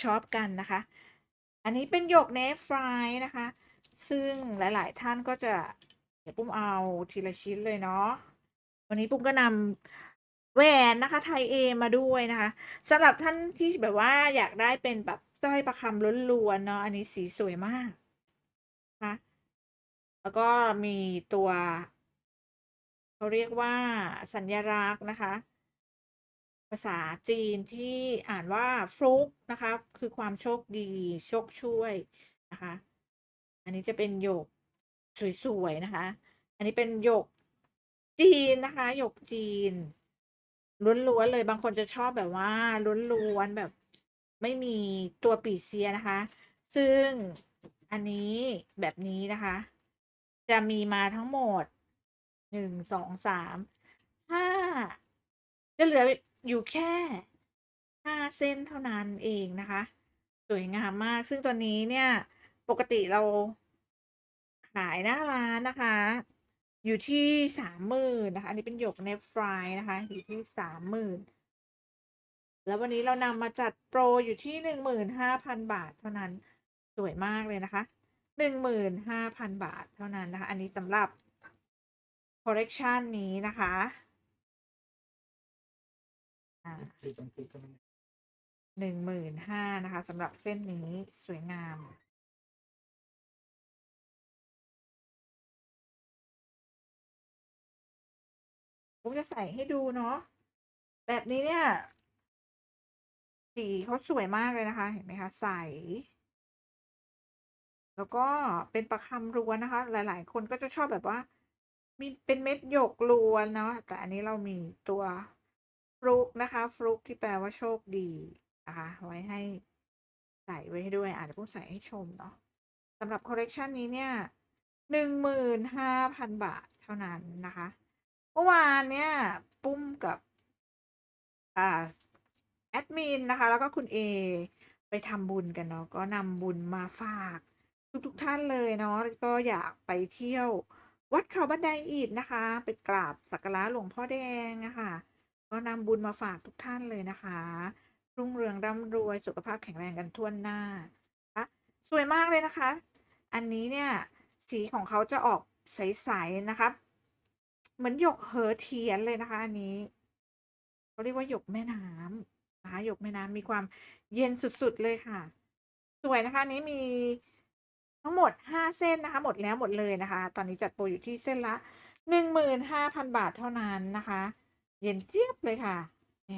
ช็อปกันนะคะ อันนี้เป็นหยกเนฟฟรายนะคะ ซึ่งหลาย ๆ ท่านก็จะเดี๋ยวปุ้มเอาทีละชิ้นเลยเนาะวันนี้ปุ้มก็นำแหวนนะคะไทยเอมาด้วยนะคะสำหรับท่านที่แบบว่าอยากได้เป็นแบบสร้อยประคำล้วนๆเนาะอันนี้สีสวยมากนะคะแล้วก็มีตัว เขาเรียกว่าสัญลักษณ์นะคะ ภาษาจีนที่อ่านว่าฟลุกนะคะ คือความโชคดีโชคช่วยนะคะ อันนี้จะเป็นหยกสวยๆนะคะ อันนี้เป็นหยกจีนนะคะหยกจีนล้วนๆเลยบางคนจะชอบแบบว่าล้วนๆแบบไม่มีตัวปีเซียนะคะ ซึ่งอันนี้แบบนี้นะคะ จะมีมาทั้งหมด1 2 3 5จะเหลือ อยู่แค่5เส้นเท่านั้นเองนะคะ สวยงามมาก ซึ่งตัวนี้เนี่ย ปกติเราขายหน้าร้านนะคะ อยู่ที่30,000นนะคะ อันนี้เป็นหยกเนฟฟรายนะคะ อยู่ที่30,000แล้ววันนี้เรานำมาจัดโปรอยู่ที่15,000บาทเท่านั้น สวยมากเลยนะคะ15,000บาทเท่านั้นนะคะ อันนี้สำหรับคอลเลกชันนี้นะคะ อ่า15,000นะคะสำหรับเส้นนี้สวยงามปุ้มจะใส่ให้ดูเนาะแบบนี้เนี่ย สีเขาสวยมากเลยนะคะ เห็นไหมคะ ใส แล้วก็เป็นประคำล้วนนะคะ หลาย ๆ คนก็จะชอบแบบว่า มีเป็นเม็ดหยกล้วนเนาะแต่อันนี้เรามีตัว ฟลุกนะคะฟลุกที่แปลว่าโชคดีนะคะไว้ให้ใส่ไว้ให้ด้วย อาจจะเดี๋ยวปุ้มใส่ให้ชมเนาะสำหรับคอลเลกชันนี้เนี่ย15,000บาทเท่านั้นนะคะเมื่อวานเนี่ยปุ้มกับอ่าแอดมินนะคะ แล้วก็คุณเอไปทำบุญกันเนาะก็นำบุญมาฝากทุกๆท่านเลยเนาะก็อยากไปเที่ยววัดเขาบันไดอิฐนะคะ ไปกราบสักการะหลวงพ่อแดงอะค่ะ ก็นำบุญมาฝากทุกท่านเลยนะคะ รุ่งเรืองร่ำรวยสุขภาพแข็งแรงกันทั่วหน้านะคะสวยมากเลยนะคะ อันนี้เนี่ยสีของเขาจะออกใสๆนะคะเหมือนหยกเหอเทียนเลยนะคะ อันนี้เขาเรียกว่าหยกแม่น้ำนะคะหยกแม่น้ำมีความเย็นสุดๆเลยค่ะ สวยนะคะนนี้มีทั้งหมด 5 เส้นนะคะ หมดแล้วหมดเลยนะคะ ตอนนี้จัดโปรอยู่ที่เส้นละ 15,000 บาทเท่านั้นนะคะ เย็นเจี๊ยบเลยค่ะแหม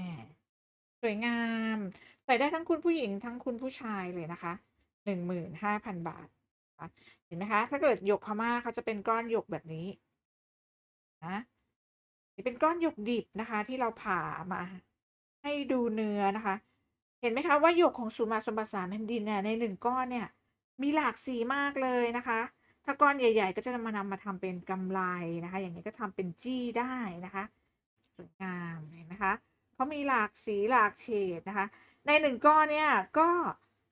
สวยงาม ใส่ได้ทั้งคุณผู้หญิงทั้งคุณผู้ชายเลยนะคะ15,000บาทนะคะเห็นไหมคะ ถ้าเกิดหยกพม่าเขาจะเป็นก้อนหยกแบบนี้นะเป็นก้อนหยกดิบนะคะ ที่เราผ่ามา ให้ดูเนื้อนะคะ เห็นไหมคะว่าหยกของศูมาสมบัติสามแผ่นดินเนี่ยใน1ก้อนเนี่ย มีหลากสีมากเลยนะคะ ถ้าก้อนใหญ่ ๆ ก็จะมานำมาทำเป็นกำไลนะคะ อย่างนี้ก็ทำเป็นจี้ได้นะคะ สวยงามเห็นไหมคะเขามีหลากสีหลากเฉดนะคะ ใน1ก้อนเนี่ยก็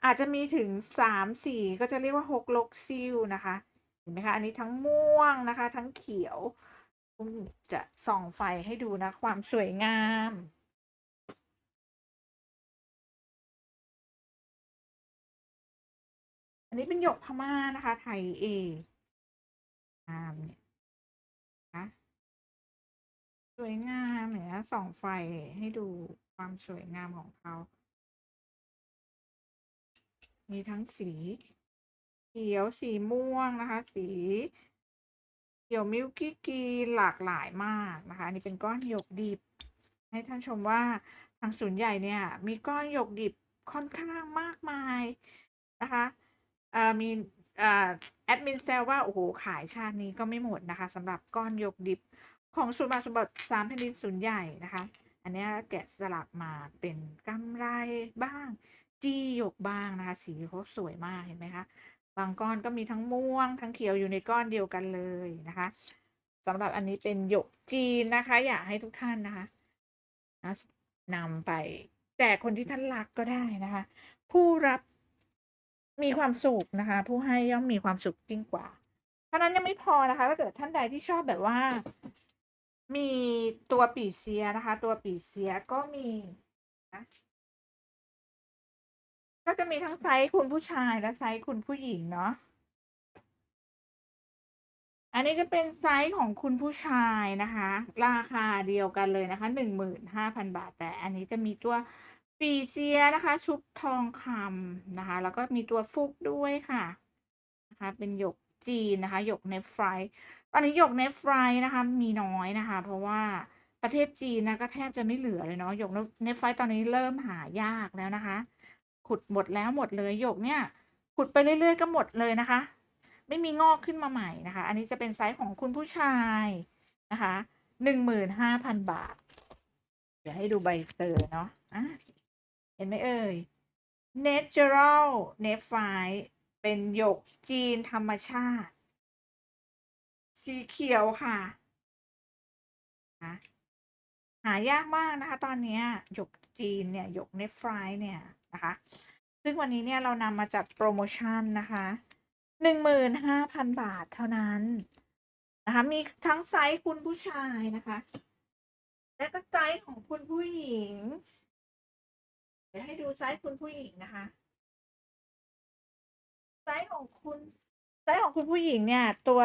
อาจจะมีถึง3สีก็จะเรียกว่าฮกลกซิ่วนะคะ เห็นไหมคะอันนี้ทั้งม่วงนะคะ ทั้งเขียวจะส่องไฟให้ดูนะความสวยงามอันนี้เป็นหยกพม่านะคะ ไทยเองามเนี่ย สวยงามเนไหมคะส่องไฟให้ดูความสวยงามของเขา มีทั้งสีเขียวสีม่วงนะคะ สีเขียวมิลกี้กรีหลากหลายมากนะคะนนี้เป็นก้อนหยกดิบ ให้ท่านชมว่าทางศูนย์ใหญ่เนี่ย มีก้อนหยกดิบค่อนข้างมากมายนะคะมีแอดมินแซวว่า โอ้โฮขายชาตินี้ก็ไม่หมดนะคะสำหรับก้อนหยกดิบ ของศูนย์มาสมบัติสามแผ่นดินศูนย์ใหญ่นะคะ อันนี้แกะสลักมาเป็นกำไลบ้าง จี้หยกบ้างนะคะ สีเขาสวยมากเห็นไหมคะ บางก้อนก็มีทั้งม่วง ทั้งเขียวอยู่ในก้อนเดียวกันเลยนะคะสำหรับอันนี้เป็นหยกจีนนะคะ อยากให้ทุกท่านนะคะนะนำไปแจกคนที่ท่านรักก็ได้นะคะ ผู้รับมีความสุขนะคะ ผู้ให้ย่อมมีความสุขยิ่งกว่าเท่านั้นยังไม่พอนะคะ ถ้าเกิดท่านใดที่ชอบแบบว่า มีตัวปีเซียนะคะ ตัวปีเซียก็มีนะก็จะมีทั้งไซส์คุณผู้ชายและไซส์คุณผู้หญิงเนาะอันนี้จะเป็นไซส์ของคุณผู้ชายนะคะ ราคาเดียวกันเลยนะคะ15,000บาท แต่อันนี้จะมีตัวปีเซียนะคะ ชุบทองคำนะคะ แล้วก็มีตัวฟุกด้วยค่ะนะคะ เป็นหยก จีนนะคะหยกเนฟไฟตอนนี้หยกเนฟไฟนะคะมีน้อยนะคะ เพราะว่าประเทศจีนนะก็แทบจะไม่เหลือเลยเนาะหยกเนฟไฟตอนนี้เริ่มหายากแล้วนะคะ ขุดหมดแล้วหมดเลยหยกเนี่ย ขุดไปเรื่อยๆก็หมดเลยนะคะ ไม่มีงอกขึ้นมาใหม่นะคะ อันนี้จะเป็นไซส์ของคุณผู้ชายนะคะ15,000บาท เดี๋ยวให้ดูใบเซอร์เนาะะเห็นไหมเอ่ย Natural n e f i เป็นหยกจีนธรรมชาติ สีเขียวค่ะ หายากมากนะคะ ตอนนี้หยกจีนเนี่ยหยกเนฟไฟเนี่ยนะคะ ซึ่งวันนี้เนี่ยเรานำมาจัดโปรโมชั่นนะคะหนึ่งหมื่นห้าพันบาทเท่านั้นนะคะ มีทั้งไซส์คุณผู้ชายนะคะ และก็ไซส์ของคุณผู้หญิง เดี๋ยวให้ดูไซส์คุณผู้หญิงนะคะ ไซส์ของคุณไซส์ของคุณผู้หญิงเนี่ย ตัว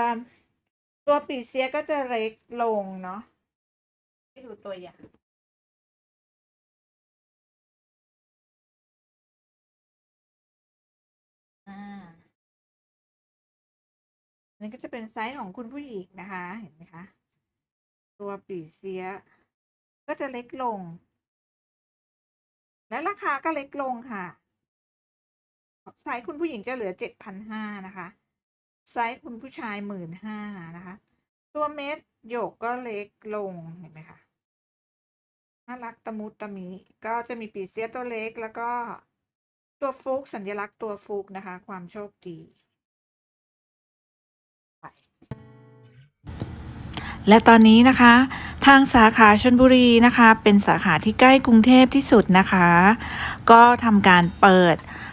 ตัวปีเซียก็จะเล็กลงเนาะให้ดูตัวอย่างอ่าอันนี้ก็จะเป็นไซส์ของคุณผู้หญิงนะคะ เห็นไหมคะ ตัวปีเซีย ก็จะเล็กลง และราคาก็เล็กลงค่ะ ไซส์คุณผู้หญิงจะเหลือเจ็ดพันห้านะคะ ไซส์คุณผู้ชายหมื่นห้านะคะ ตัวเม็ดหยกก็เล็กลงเห็นไหมคะน่ารักตะมุตะมิก็จะมีปีเซียตัวเล็กแล้วก็ตัวฟุกสัญลักษณ์ตัวฟุกนะคะ ความโชคดีและตอนนี้นะคะ ทางสาขาชนบุรีนะคะ เป็นสาขาที่ใกล้กรุงเทพที่สุดนะคะ ก็ทำการเปิด